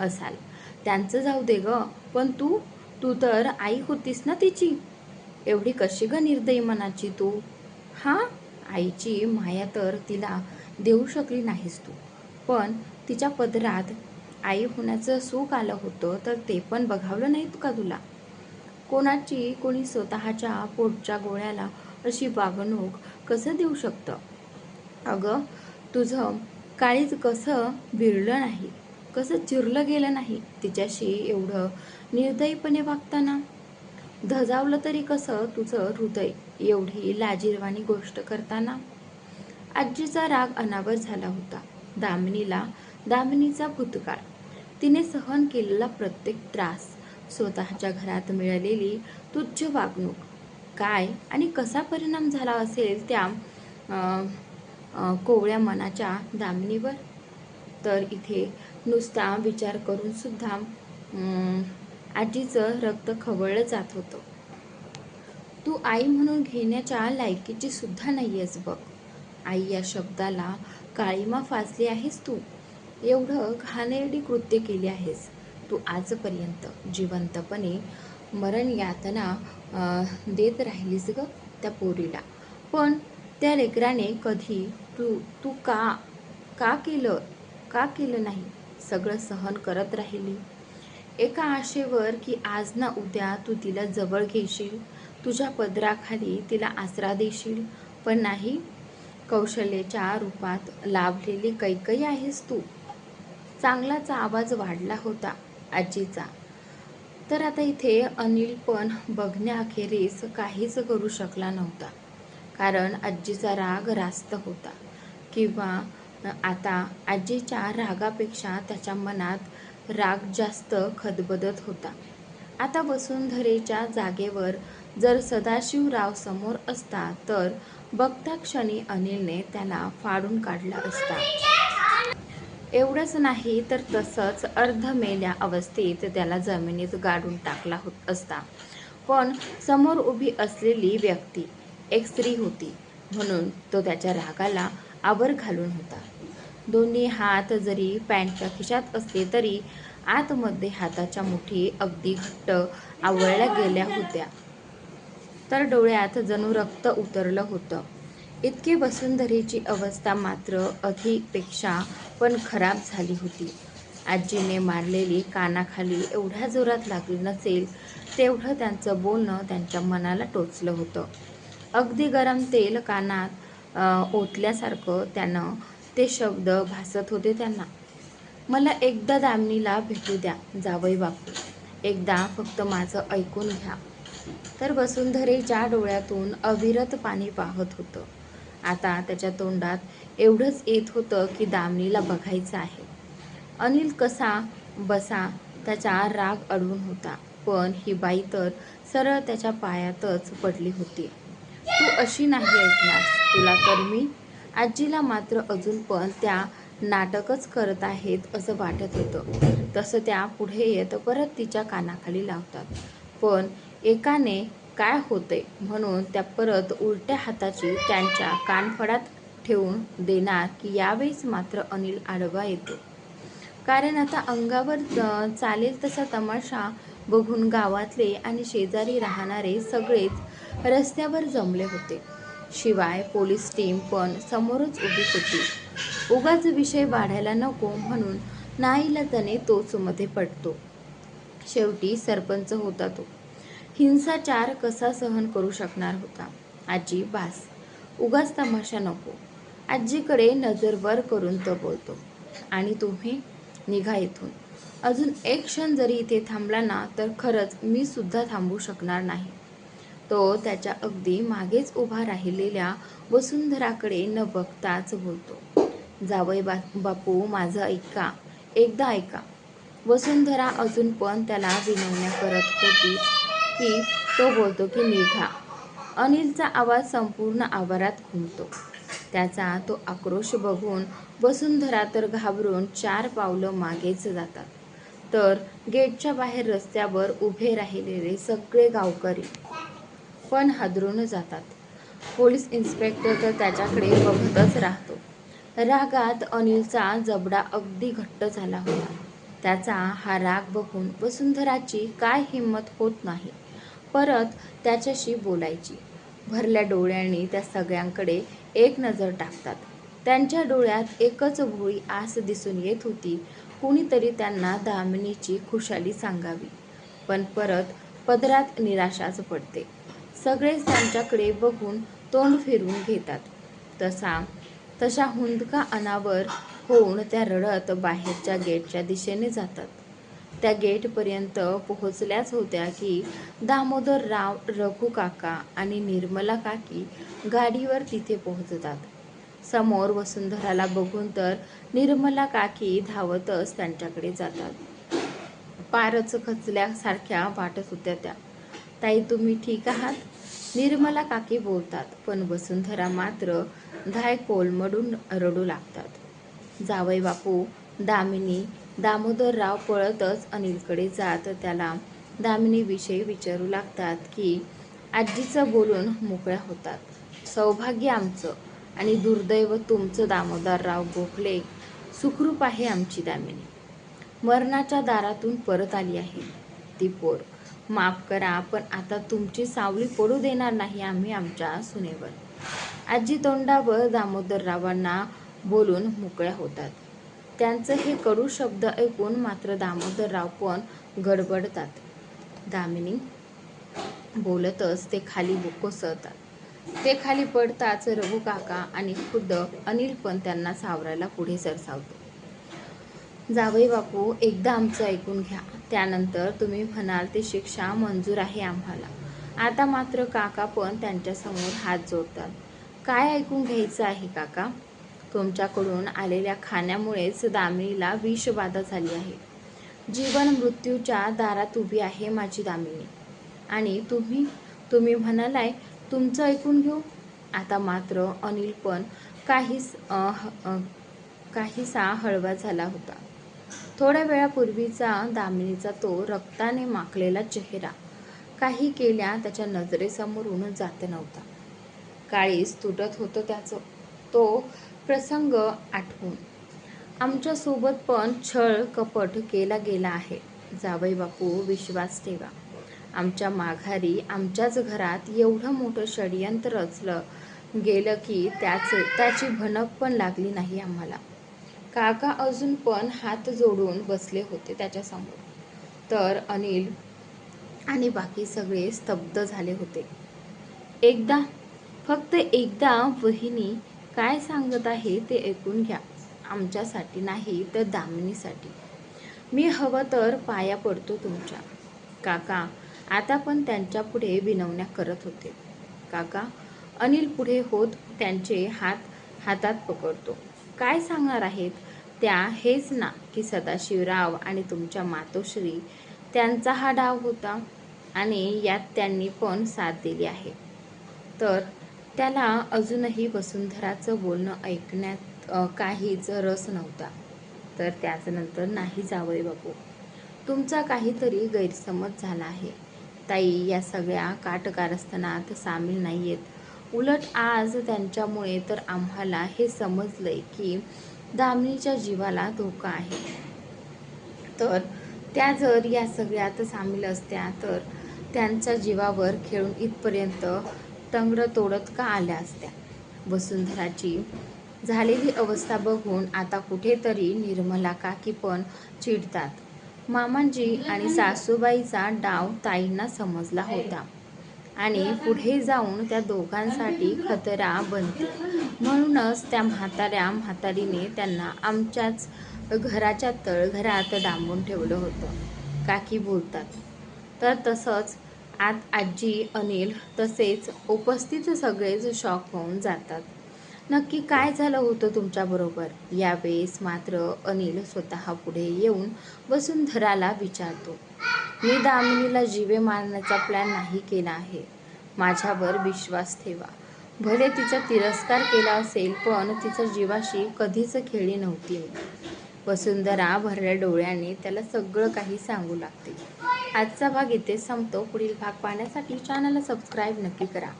असाल. त्यांचं जाऊ दे ग. पण तू तू तर आई होतीस ना तिची. एवढी कशी ग निर्दयी मनाची तू? हां? आईची माया तर तिला देऊ शकली नाहीस तू. पण तिच्या पदरात आई होण्याचं सुख आलं होतं तर ते पण बघावलं नाही का तुला? कोणाची कोणी स्वतःच्या पोटच्या गोळ्याला अशी वागणूक कसं देऊ शकतं? अगं तुझं काळीज कसं विरलं नाही. कसं चिरलं गेलं नाही तिच्याशी एवढं निर्दयीपणे वागताना? धजावलं तरी कसं तुझं हृदय एवढी लाजीरवाणी गोष्ट करताना? आजीचा राग अनावर झाला होता. दामिनीला दामिनीचा भूतकाळ. तिने सहन केलेला प्रत्येक त्रास स्वतःच्या घरात मिळालेली तुच्छ वागणूक काय आणि कसा परिणाम झाला असेल त्या कोवळ्या मनाच्या दामिनीवर? तर इथे नुसता विचार करून सुद्धा आजीचं रक्त खवळलं जात होतं. तू आई म्हणून घेण्याच्या लायकीची सुद्धा नाही आहेस बघ. आई या शब्दाला काळीमा फासली आहेस तू. एवढं घाणेरडी कृत्य केली आहेस. तू आजपर्यंत जिवंतपणे मरण यातना देत राहिलीस ग त्या पोरीला. पण त्या लेकराने कधी तू तू का का केलं? का केलं नाही. सगळं सहन करत राहिली. एका आशेवर की आज ना उद्या तू तिला जवळ घेशील तुझ्या पदराखाली तिला आसरा देशील. पण नाही कौशल्याच्या रूपात लाभलेली कैकई आहेस तू. चांगलाचा आवाज वाढला होता आजीचा. तर आता इथे अनिल पण बघण्याअखेरीस काहीच करू शकला नव्हता. कारण आजीचा राग रास्त होता. किंवा आता आजीच्या रागापेक्षा त्याच्या मनात राग जास्त खदबदत होता. आता वसुंधरेच्या जागेवर जर सदाशिवराव समोर असता तर बघता क्षणी अनिलने त्याला फाडून काढला असता. एवढंच नाही तर तसंच अर्धमेल्या अवस्थेत त्याला जमिनीत गाडून टाकला होत असता. पण समोर उभी असलेली व्यक्ती एक स्त्री होती म्हणून तो त्याच्या रागाला आवर घालून होता. दोन्ही हात जरी पॅन्टच्या खिशात असले तरी आतमध्ये हाताच्या मुठी अगदी घट्ट आवळल्या गेल्या होत्या. तर डोळ्यात जणू रक्त उतरलं होतं. इतकी वसुंधरीची अवस्था मात्र अधिकपेक्षा पण खराब झाली होती. आजीने मारलेली कानाखाली एवढ्या जोरात लागली नसेल तेवढं त्यांचं बोलणं त्यांच्या मनाला टोचलं होतं. अगदी गरम तेल कानात ओतल्यासारखं त्यानं ते शब्द भासत होते त्यांना. मला एकदा दामिनीला भेटू द्या जावई बापू. एकदा फक्त माझं ऐकून घ्या. तर वसुंधरेच्या डोळ्यातून अविरत पाणी वाहत होतं आता त्याच्या तोंडात एवढंच येत होतं की दामिनीला बघायचं आहे. अनिल कसा बसा त्याचा राग अडवून होता पण ही बाई तर सरळ त्याच्या पायातच पडली होती. तू अशी नाही ऐकणार तुला तर मी आजीला मात्र अजून पण त्या नाटकच करत आहेत असं वाटत होतं. तसं त्या पुढे येत परत तिच्या कानाखाली लावतात. पण एकाने काय होते म्हणून त्या परत उलट्या हाताची त्यांच्या कानफडात ठेवून देणार की यावेळेस मात्र अनिल आडवा येतो. कारण आता अंगावर चालेल तसा तमाशा बघून गावातले आणि शेजारी राहणारे सगळेच रस्त्यावर जमले होते. शिवाय पोलीस टीम पण समोरच उभी होती. उगाच विषय वाढायला नको म्हणून नाईलाजाने तोच मध्ये पडतो शेवटी सरपंच होता तो. हिंसाचार कसा सहन करू शकणार होता? आजी बास. उगाच तमाशा नको. आजीकडे नजर वर करून तो बोलतो. आणि तुम्ही निघा इथून. अजून एक क्षण जरी इथे थांबला ना तर खरंच मी सुद्धा थांबू शकणार नाही. तो त्याच्या अगदी मागेच उभा राहिलेल्या वसुंधराकडे न बघताच बोलतो. जावई बा बापू माझं ऐका. एकदा ऐका. वसुंधरा अजून पण त्याला विनवण्या करत होती की तो बोलतो की निघा. अनिलचा आवाज संपूर्ण आवारात घुमतो. त्याचा तो आक्रोश बघून वसुंधरा तर घाबरून चार पावलं मागेच जातात. तर गेटच्या बाहेर रस्त्यावर उभे राहिलेले सगळे गावकरी पण हादरून जातात. पोलीस इन्स्पेक्टर तर त्याच्याकडे बघतच राहतो. रागात अनिलचा जबडा अगदी घट्ट झाला होता. त्याचा हा राग बघून वसुंधराची काय हिंमत होत नाही. परत त्याच्याशी बोलायची. भरल्या डोळ्यांनी त्या सगळ्यांकडे एक नजर टाकतात. त्यांच्या डोळ्यात एकच भोळी आस दिसून येत होती. कुणीतरी त्यांना दामिनीची खुशाली सांगावी. पण परत पदरात निराशाच पडते. सगळेच त्यांच्याकडे बघून तोंड फिरून घेतात. तसा तशा हुंदका अनावर होऊन त्या रडत बाहेरच्या गेटच्या दिशेने जातात. त्या गेटपर्यंत पोहोचल्याच होत्या की दामोदर राव रघु काका आणि निर्मला काकी गाडीवर तिथे पोहोचतात. समोर वसुंधराला बघून तर निर्मला काकी धावतच त्यांच्याकडे जातात. पारच खचल्यासारख्या वाटत होत्या त्या. ताई तुम्ही ठीक आहात? निर्मला काकी बोलतात पण वसुंधरा मात्र धाय कोलमडून रडू लागतात. जावई बापू दामिनी दामोदरराव पळतच अनिलकडे जात त्याला दामिनीविषयी विचारू लागतात की आजीचं बोलून मोकळ्या होतात. सौभाग्य आमचं आणि दुर्दैव तुमचं दामोदरराव गोखले सुखरूप आहे आमची दामिनी. मरणाच्या दारातून परत आली आहे. ती पोर. माफ करा पण आता तुमची सावली पडू देणार नाही आम्ही आमच्या सुनेवर. आजी तोंडावर दामोदररावांना बोलून मोकळ्या होतात. त्यांचं हे कडू शब्द ऐकून मात्र दामोदरराव पण गडबडतात. दामिनी बोलतच ते खाली कोसळतात ते खाली पडताच रघु काका आणि खुद्द अनिल पण त्यांना सावरायला पुढे सरसावतो. जावई बापू एकदा आमचं ऐकून घ्या. त्यानंतर तुम्ही म्हणाल ती शिक्षा मंजूर आहे आम्हाला. आता मात्र काका पण त्यांच्यासमोर हात जोडतात. काय ऐकून घ्यायचं आहे काका? तुमच्याकडून आलेल्या खाण्यामुळेच दामिनीला विषबाधा झाली आहे. जीवन मृत्यूच्या दारात उभी आहे माझी दामिनी. आणि तुम्ही तुम्ही म्हणालाय तुमचं ऐकून घेऊ? आता मात्र अनिल पण काहीच काहीसा हळवा झाला होता. थोड्या वेळापूर्वीचा दामिनीचा तो रक्ताने माखलेला चेहरा. काही केल्या त्याच्या नजरेसमोरून जात नव्हता. काळीच तुटत होतं त्याचं. तो प्रसंग आठवून. आमच्यासोबत पण छळ कपट केला गेला आहे. जावई बापू विश्वास ठेवा. आमच्या माघारी आमच्याच घरात एवढं मोठं षडयंत्र रचलं गेलं की त्याचे त्याची भनक पण लागली नाही आम्हाला. काका अजून पण हात जोडून बसले होते त्याच्यासमोर. तर अनिल आणि बाकी सगळे स्तब्ध झाले होते. एकदा फक्त एकदा वहिनी काय सांगत आहे ते ऐकून घ्या. आमच्यासाठी नाही तर दामिनीसाठी. मी हवं तर पाया पडतो तुमच्या. काका आता पण त्यांच्या पुढे विनवण्या करत होते. काका अनिल पुढे होत त्यांचे हात हातात पकडतो. काय सांगणार आहेत? त्या हेच ना की सदाशिवराव आणि तुमच्या मातोश्री त्यांचा हा डाव होता आणि यात त्यांनी पण साथ दिली आहे. तर त्याला अजूनही वसुंधराचं बोलणं ऐकण्यात काहीच रस नव्हता. तर त्याच्यानंतर नाही जावं बापू. तुमचा काहीतरी गैरसमज झाला आहे. ताई या सगळ्या काटकारस्थानात सामील नाही आहेत उलट आज त्यांच्यामुळे तर आम्हाला हे समजलंय की दामिनीच्या जीवाला धोका आहे. तर त्या जर या सगळ्यात सामील असत्या तर त्यांच्या जीवावर खेळून इथपर्यंत तंगड तोडत का आल्या असत्या? वसुंधराची झालेली अवस्था बघून आता कुठेतरी निर्मला काकी पण चिडतात. मामांजी आणि सासूबाईचा डाव ताईंना समजला होता. आणि पुढे जाऊन त्या दोघांसाठी खतरा बनते. म्हणूनच त्या म्हाताऱ्या म्हातारीने त्यांना आमच्याच घराच्या तळघरात डांबून ठेवलं होतं. काकी बोलतात तर तसंच आत आजी अनिल तसेच उपस्थित सगळेच शॉक होऊन जातात. नक्की काय झालं होतं तुमच्याबरोबर यावेळेस मात्र अनिल स्वतः पुढे येऊन वसुंधराला विचारतो मी दामिनीला जीवे मारण्याचा प्लॅन नाही केला आहे. माझ्यावर विश्वास ठेवा. भले तिचा तिरस्कार केला असेल पण तिच्या जीवाशी कधीच खेळली नव्हती मी. वसुंधरा भरल्या डोळ्याने त्याला सगळं काही सांगू लागते. आजचा भाग इथे संपतो. पुढील भाग पाहण्यासाठी चॅनलला सबस्क्राईब नक्की करा.